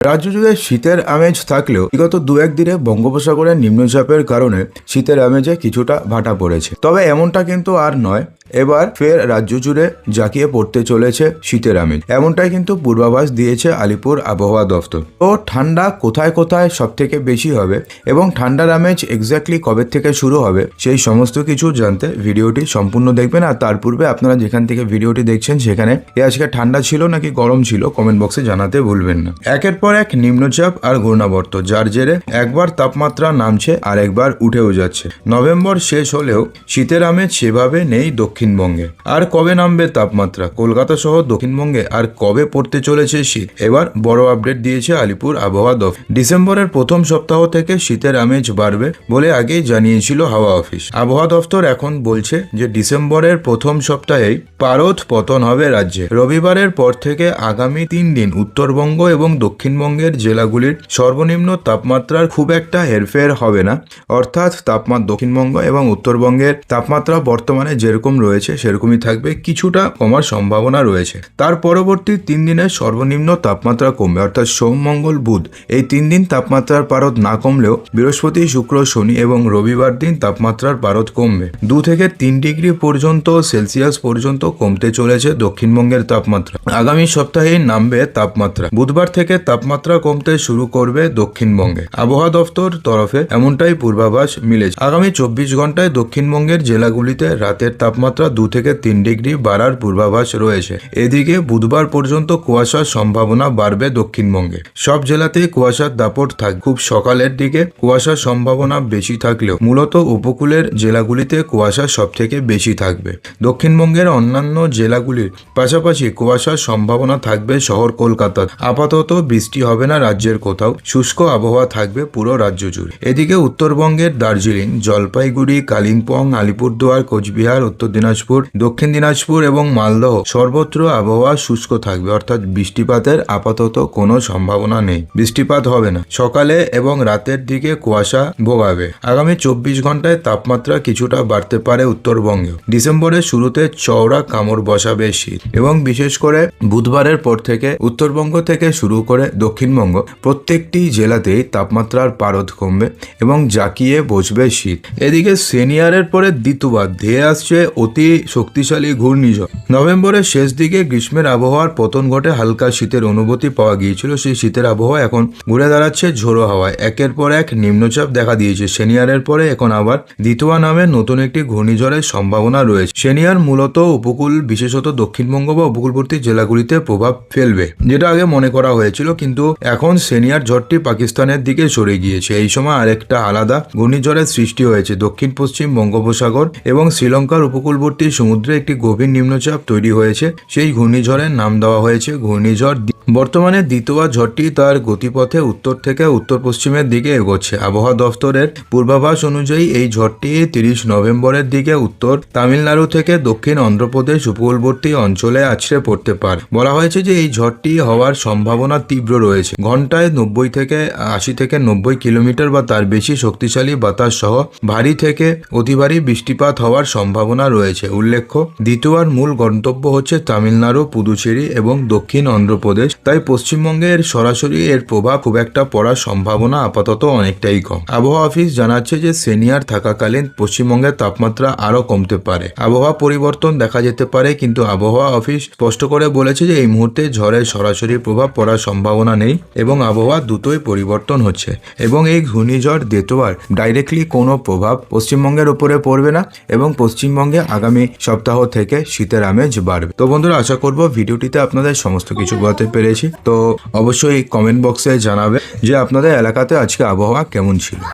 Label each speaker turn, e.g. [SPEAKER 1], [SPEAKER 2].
[SPEAKER 1] রাজ্য জুড়ে শীতের আমেজ থাকলেও বিগত দু একদিনে বঙ্গোপসাগরের নিম্নচাপের কারণে শীতের আমেজে কিছুটা ভাটা পড়েছে। তবে এমনটা কিন্তু আর নয়। এবার ফের রাজ্য জুড়ে জাঁকিয়ে পড়তে চলেছে শীতের আমেজ। এমনটাই কিন্তু পূর্বাভাস দিয়েছে আলিপুর আবহাওয়া দফতর। তো ঠান্ডা কোথায় কোথায় সব থেকে বেশি হবে এবং ঠান্ডার আমেজ এক্স্যাক্টলি কবে থেকে শুরু হবে সেই সমস্ত কিছু জানতে ভিডিওটি সম্পূর্ণ দেখবেন আর তার পূর্বে আপনারা যেখান থেকে ভিডিওটি দেখছেন সেখানে, এ আজকে ঠান্ডা ছিল নাকি গরম ছিল কমেন্ট বক্সে জানাতে ভুলবেন না। একের পর এক নিম্নচাপ আর ঘূর্ণাবর্ত, যার জেরে একবার তাপমাত্রা নামছে আর একবার উঠেও যাচ্ছে। নভেম্বর শেষ হলেও শীতের আমেজ সেভাবে নেই দক্ষিণবঙ্গে। আর কবে নামবে তাপমাত্রা? কলকাতা সহ দক্ষিণবঙ্গে। আর কবে পড়তে চলেছে শীত? এবার বড় আপডেট দিয়েছে আলিপুর আবহাওয়া দফতর। ডিসেম্বরের প্রথম সপ্তাহ থেকে শীতের আমেজ বাড়বে বলে আগেই জানিয়েছিল হাওয়া অফিস। আবহাওয়া দফতর এখন বলছে যে ডিসেম্বরের প্রথম সপ্তাহেই পারদ পতন হবে রাজ্যে। রবিবারের পর থেকে আগামী তিন দিন উত্তরবঙ্গ এবং দক্ষিণবঙ্গের জেলাগুলির সর্বনিম্ন তাপমাত্রার খুব একটা হেরফের হবে না। অর্থাৎ তাপমাত্রা দক্ষিণবঙ্গ এবং উত্তরবঙ্গের তাপমাত্রা বর্তমানে যেরকম রয়েছে, সেরকমই থাকবে, কিছুটা কমার সম্ভাবনা রয়েছে। তার পরবর্তী তিন দিনের সর্বনিম্ন তাপমাত্রা কমবে, অর্থাৎ সোম, মঙ্গল, বুধ। এই তিন দিন তাপমাত্রার পারদ না কমলেও বৃহস্পতি, শুক্র, শনি এবং রবিবার দিন তাপমাত্রার পারদ কমবে। দু থেকে তিন ডিগ্রি পর্যন্ত সেলসিয়াস পর্যন্ত কমতে চলেছে দক্ষিণবঙ্গের তাপমাত্রা। আগামী সপ্তাহে নামবে তাপমাত্রা। বুধবার থেকে তাপমাত্রা কমতে শুরু করবে দক্ষিণবঙ্গে। আবহাওয়া দফতর তরফে এমনটাই পূর্বাভাস মিলেছে। আগামী চব্বিশ ঘন্টায় দক্ষিণবঙ্গের জেলাগুলিতে রাতের তাপমাত্রা দু থেকে তিন ডিগ্রি বাড়ার পূর্বাভাস রয়েছে। এদিকে বুধবার পর্যন্ত কুয়াশার সম্ভাবনা বাড়বে দক্ষিণবঙ্গে। সব জেলাতেই কুয়াশার দাপট থাকবে খুব সকালের দিকে কুয়াশার সম্ভাবনা বেশি থাকলেও মূলত উপকূলের জেলাগুলিতে কুয়াশা সব থেকে বেশি থাকবে। দক্ষিণবঙ্গের অন্যান্য জেলাগুলির পাশাপাশি কুয়াশার সম্ভাবনা থাকবে শহর কলকাতা আপাতত বৃষ্টি হবে না রাজ্যের কোথাও। শুষ্ক আবহাওয়া থাকবে পুরো রাজ্য জুড়ে। এদিকে উত্তরবঙ্গের দার্জিলিং, জলপাইগুড়ি, কালিম্পং, আলিপুরদুয়ার, কোচবিহার, উত্তর দিনাজপুর দক্ষিণ দিনাজপুর এবং মালদহ। সর্বত্র আবহাওয়া শুষ্ক থাকবে, অর্থাৎ বৃষ্টিপাতের আপাতত কোনো সম্ভাবনা নেই। বৃষ্টিপাত হবে না। সকালে এবং রাতের দিকে কুয়াশা ভোগাবে। আগামী চব্বিশ ঘন্টায় তাপমাত্রা কিছুটা বাড়তে পারে উত্তরবঙ্গে। ডিসেম্বরের শুরুতে চওড়া কামড় বসাবে শীত এবং বিশেষ করে বুধবারের পর থেকে উত্তরবঙ্গ থেকে শুরু করে দক্ষিণবঙ্গ প্রত্যেকটি জেলাতেই তাপমাত্রার পারদ কমবে এবং জাকিয়ে বসবে শীত। এদিকে সিনিয়রের পরে দ্বিতীয়বার ধেয়ে আসছে অতি শক্তিশালী ঘূর্ণিঝড় নভেম্বরের শেষ দিকে গ্রীষ্মের আবহাওয়ার পতন ঘটে হালকা শীতের অনুভূতি পাওয়া গিয়েছিল। সেই শীতের আবহাওয়া এখন ঘুরে দাঁড়াচ্ছে ঝোড়ো হাওয়ায়। একের পর এক নিম্নচাপ দেখা দিয়েছে। সেনিয়ারের পরে এখন আবার দ্বিতীয় নামে নতুন একটি ঘূর্ণিঝড়ের সম্ভাবনা রয়েছে। সেনিয়ার মূলত উপকূল, বিশেষত দক্ষিণবঙ্গ বা উপকূলবর্তী জেলাগুলিতে প্রভাব ফেলবে, যেটা আগে মনে করা হয়েছিল, কিন্তু এখন সেনিয়ার ঝড়টি পাকিস্তানের দিকে সরে গিয়েছে। এই সময় আরেকটা আলাদা ঘূর্ণিঝড়ের সৃষ্টি হয়েছে। দক্ষিণ পশ্চিম বঙ্গোপসাগর এবং শ্রীলঙ্কার উপকূলবর্তী সমুদ্রে একটি গভীর নিম্নচাপ তৈরি হয়েছে। সেই ঘূর্ণিঝড়ের নাম দেওয়া হয়েছে ঘূর্ণিঝড় বর্তমানে দ্বিতীয় ঝড়টি তার গতিপথে উত্তর থেকে উত্তর পশ্চিমের দিকে এগোচ্ছে। আবহাওয়া দফতরের পূর্বাভাস অনুযায়ী এই ঝড়টি তিরিশ নভেম্বরের দিকে উত্তর তামিলনাড়ু থেকে দক্ষিণ অন্ধ্রপ্রদেশ উপকূলবর্তী অঞ্চলে আছড়ে পড়তে পারে। বলা হয়েছে যে এই ঝড়টি হওয়ার সম্ভাবনা তীব্র রয়েছে। ঘন্টায় নব্বই থেকে আশি থেকে নব্বই কিলোমিটার বা তার বেশি শক্তিশালী বাতাস সহ ভারী থেকে অতি ভারী বৃষ্টিপাত হওয়ার সম্ভাবনা রয়েছে উল্লেখ্য, দ্বিতীয়বার মূল গন্তব্য হচ্ছে তামিলনাড়ু, পুদুচেরি এবং দক্ষিণ অন্ধ্রপ্রদেশ। তাই পশ্চিমবঙ্গের সরাসরি এর প্রভাব খুব একটা পড়ার সম্ভাবনা আপাতত অনেকটাই কম। আবহাওয়া অফিস জানাচ্ছে যে, সিনিয়র থাকাকালীন পশ্চিমবঙ্গের তাপমাত্রা আরও কমতে পারে। আবহাওয়া পরিবর্তন দেখা যেতে পারে, কিন্তু আবহাওয়া অফিস স্পষ্ট করে বলেছে যে, এই মুহূর্তে ঝড়ের সরাসরি প্রভাব পড়ার সম্ভাবনা নেই এবং আবহাওয়া দ্রুতই পরিবর্তন হচ্ছে এবং এই ঘূর্ণিঝড় দেতোয়ার ডাইরেক্টলি কোনো প্রভাব পশ্চিমবঙ্গের উপরে পড়বে না এবং পশ্চিমবঙ্গে আগামী সপ্তাহ থেকে শীতের আমেজ বাড়বে। তো বন্ধুরা, আশা করব ভিডিওটিতে আপনাদের সমস্ত কিছু বলতে পেরেছি। তো অবশ্যই কমেন্ট বক্সে জানাবে যে আপনাদের এলাকাতে আজকে আবহাওয়া কেমন ছিল।